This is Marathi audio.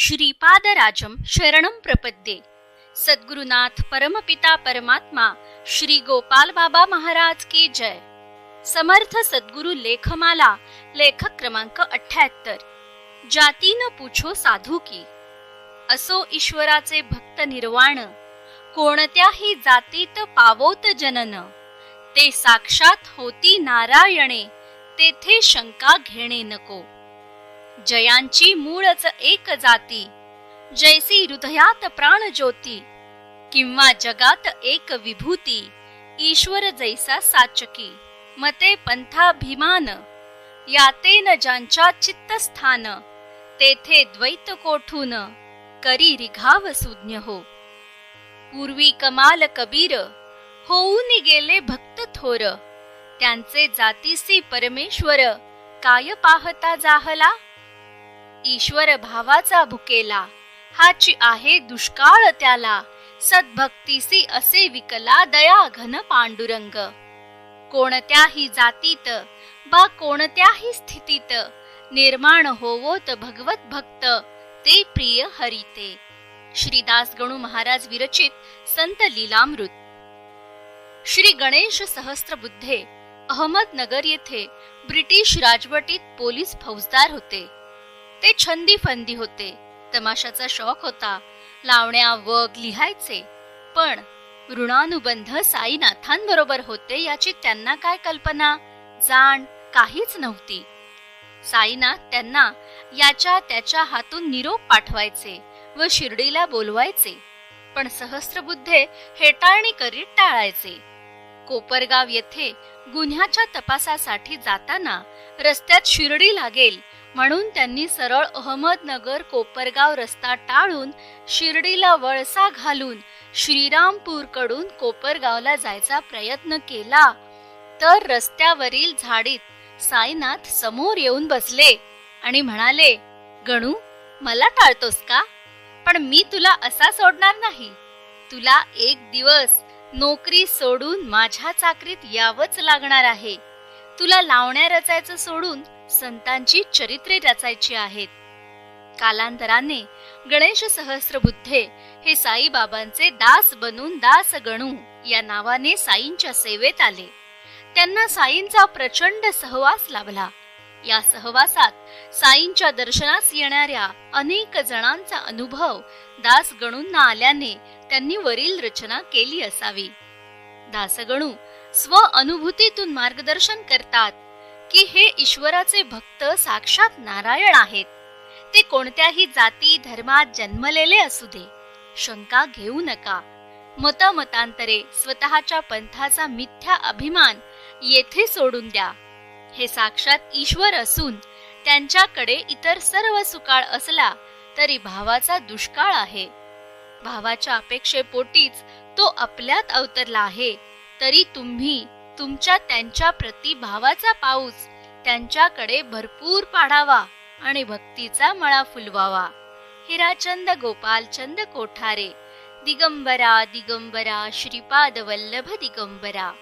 श्रीपादराजं शरणं प्रपद्ये। सद्गुरुनाथ परमपिता परमात्मा श्री गोपाल बाबा महाराज की जय। समर्थ सद्गुरु लेखमाला लेखक क्रमांक अठ्याहत्तर। जाती न पूछो साधू की। असो ईश्वराचे भक्त निर्वाण। कोणत्याही जातीत पावोत जनन। ते साक्षात होती नारायणे तेथे शंका घेणे नको। जयांची मूळच एक जाती. जैसी हृदयात प्राण ज्योती किंवा जगात एक विभूती ईश्वर जैसा साचकी. मते पंथाभिमान यातेन ज्यांच्या चित्तस्थान तेथे द्वैत कोठून करी रिघाव सुज्ञ हो. पूर्वी कमाल कबीर होऊन गेले भक्त थोर. त्यांचे जातीसी परमेश्वर काय पाहता जाहला? ईश्वर भावाचा भुकेला. हाची आहे दुष्काळ त्याला. सद्भक्तीसी असे विकला दया घन पांडुरंग. कोणत्याही जातीत बा कोणत्याही स्थितीत निर्माण होवोत भगवत भक्त ते प्रिय हरिते. श्रीदास गणू महाराज विरचित संत लीलामृत. श्री गणेश सहस्त्रबुद्धे अहमदनगर येथे ब्रिटिश राजवटीत पोलीस फौजदार होते. ते छंदी फंदी होते. तमाशाचा शौक होता. लावण्या वग लिहायचे. पण ऋणानुबंध साईनाथांबरोबर होते याची त्यांना काय कल्पना? जाण काहीच नव्हती. साईनाथ त्यांना याच्या त्याच्या हातून निरोप पाठवायचे व शिर्डीला बोलवायचे. पण सहस्त्रबुद्धे हेटाळणी करीत टाळायचे. कोपरगाव येथे गुन्ह्याच्या तपासासाठी जाताना रस्त्यात शिर्डी लागेल म्हणून त्यांनी सरळ अहमदनगर कोपरगाव रस्ता टाळून शिर्डीला वळसा घालून श्रीरामपूरकडून कोपरगावला जायचा प्रयत्न केला. तर रस्त्यावरील झाडीत साईनाथ समोर येऊन बसले आणि म्हणाले गणू मला टाळतोस का? पण मी तुला असा सोडणार नाही. तुला एक दिवस नोकरी सोडून माझ्या चाकरीत यावंच लागणार आहे. तुला लावण्या रचायचं सोडून संतांची चरित्रे रचायची आहेत. कालांतराने गणेश सहस्त्रबुद्धे हे साईबाबांचे दास बनून दास गणू या नावाने साईंच्या सेवेत आले. त्यांना साईंचा प्रचंड सहवास लाभला. या सहवासात साईंच्या दर्शनास येणाऱ्या अनेक जणांचा अनुभव दास गणूंना आल्याने त्यांनी वरील रचना केली असावी. दासगणू स्व अनुभूतीतून मार्गदर्शन करतात की हे ईश्वराचे भक्त साक्षात नारायण आहेत. ते कोणत्याही जाती धर्मात जन्मलेले असू दे. शंका घेऊ नका. मतमतांतरे स्वतःच्या पंथाचा मिथ्या अभिमान येथे सोडून द्या. हे साक्षात ईश्वर असून त्यांच्याकडे इतर सर्व सुकाळ असला तरी भावाचा दुष्काळ आहे. भावाच्या अपेक्षेपोटीच तो आपल्यात अवतरला आहे. तरी तुम्ही तुमच्या त्यांच्या प्रति भावाचा पाऊस त्यांच्याकडे भरपूर पाडावा आणि भक्तीचा मळा फुलवावा. हिराचंद गोपालचंद कोठारे दिगंबरा दिगंबरा श्रीपाद वल्लभ दिगंबरा.